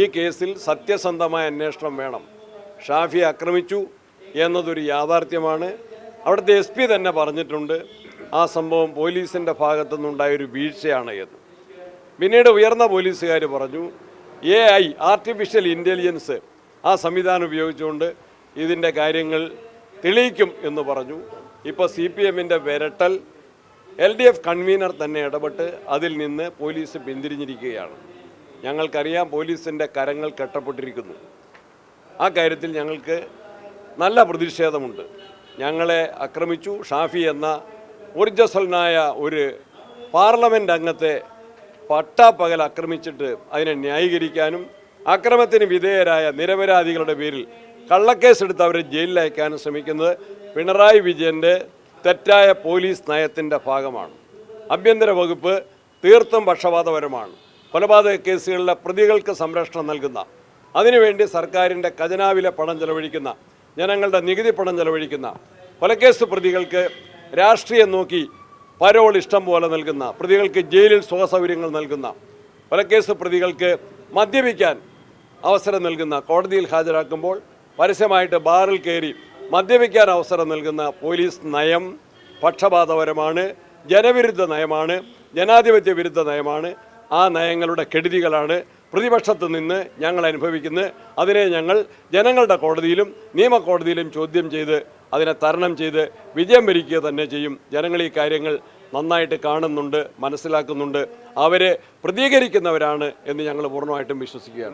ഈ കേസിൽ സത്യസന്ധമായ അന്വേഷണം വേണം. ഷാഫി ആക്രമിച്ചു എന്നതൊരു യാഥാർത്ഥ്യമാണ്. അവിടുത്തെ എസ് പി തന്നെ പറഞ്ഞിട്ടുണ്ട് ആ സംഭവം പോലീസിന്റെ ഭാഗത്തുനിന്നുണ്ടായൊരു വീഴ്ചയാണ് എന്ന്. പിന്നീട് ഉയർന്ന പോലീസുകാർ പറഞ്ഞു എ ഐ ആർട്ടിഫിഷ്യൽ ഇന്റലിജൻസ് ആ സംവിധാനം ഉപയോഗിച്ചുകൊണ്ട് ഇതിന്റെ കാര്യങ്ങൾ തെളിയിക്കും എന്ന് പറഞ്ഞു. ഇപ്പോൾ സി പി എമ്മിന്റെ വിരട്ടൽ എൽ ഡി എഫ് കൺവീനർ തന്നെ ഇടപെട്ട് അതിൽ നിന്ന് പോലീസ് പിന്തിരിഞ്ഞിരിക്കുകയാണ്. ഞങ്ങൾക്കറിയാം പോലീസിന്റെ കരങ്ങൾ കെട്ടപ്പെട്ടിരിക്കുന്നു. ആ കാര്യത്തിൽ ഞങ്ങൾക്ക് നല്ല പ്രതിഷേധമുണ്ട്. ഞങ്ങളെ ആക്രമിച്ചു. ഷാഫി എന്ന ഊർജസ്വലനായ ഒരു പാർലമെന്റ് അംഗത്തെ പട്ടാപ്പകൽ ആക്രമിച്ചിട്ട് അതിനെ ന്യായീകരിക്കാനും അക്രമത്തിന് വിധേയരായ നിരപരാധികളുടെ പേരിൽ കള്ളക്കേസെടുത്ത് അവരെ ജയിലിൽ അയക്കാനും ശ്രമിക്കുന്നത് പിണറായി വിജയന്റെ തെറ്റായ പോലീസ് നയത്തിന്റെ ഭാഗമാണ്. ആഭ്യന്തര വകുപ്പ് തീർത്തും പക്ഷപാതപരമാണ്. കൊലപാതക കേസുകളിലെ പ്രതികൾക്ക് സംരക്ഷണം നൽകുന്ന അതിനുവേണ്ടി സർക്കാരിന്റെ ഖജനാവിലെ പണം ചെലവഴിക്കുന്ന ജനങ്ങളുടെ നികുതി പണം ചെലവഴിക്കുന്ന കൊലക്കേസ് പ്രതികൾക്ക് രാഷ്ട്രീയം നോക്കി പരോൾ ഇഷ്ടം പോലെ നൽകുന്ന പ്രതികൾക്ക് ജയിലിൽ സുഖസൗകര്യങ്ങൾ നൽകുന്ന കൊലക്കേസ് പ്രതികൾക്ക് മദ്യപിക്കാൻ അവസരം നൽകുന്ന കോടതിയിൽ ഹാജരാക്കുമ്പോൾ പരസ്യമായിട്ട് ബാറിൽ കയറി മദ്യപിക്കാൻ അവസരം നൽകുന്ന പോലീസ് നയം പക്ഷപാതപരമാണ് ജനവിരുദ്ധ നയമാണ് ജനാധിപത്യ വിരുദ്ധ നയമാണ്. ആ നയങ്ങളുടെ കെടുതികളാണ് പ്രതിപക്ഷത്ത് നിന്ന് ഞങ്ങൾ അനുഭവിക്കുന്നത്. അതിനെ ഞങ്ങൾ ജനങ്ങളുടെ കോടതിയിലും നിയമകോടതിയിലും ചോദ്യം ചെയ്ത് അതിനെ തരണം ചെയ്ത് വിജയം വരിക്കുക തന്നെ ചെയ്യും. ജനങ്ങൾ ഈ കാര്യങ്ങൾ നന്നായിട്ട് കാണുന്നുണ്ട് മനസ്സിലാക്കുന്നുണ്ട്. അവരെ പ്രതികരിക്കുന്നവരാണ് എന്ന് ഞങ്ങൾ പൂർണമായിട്ടും വിശ്വസിക്കുകയാണ്.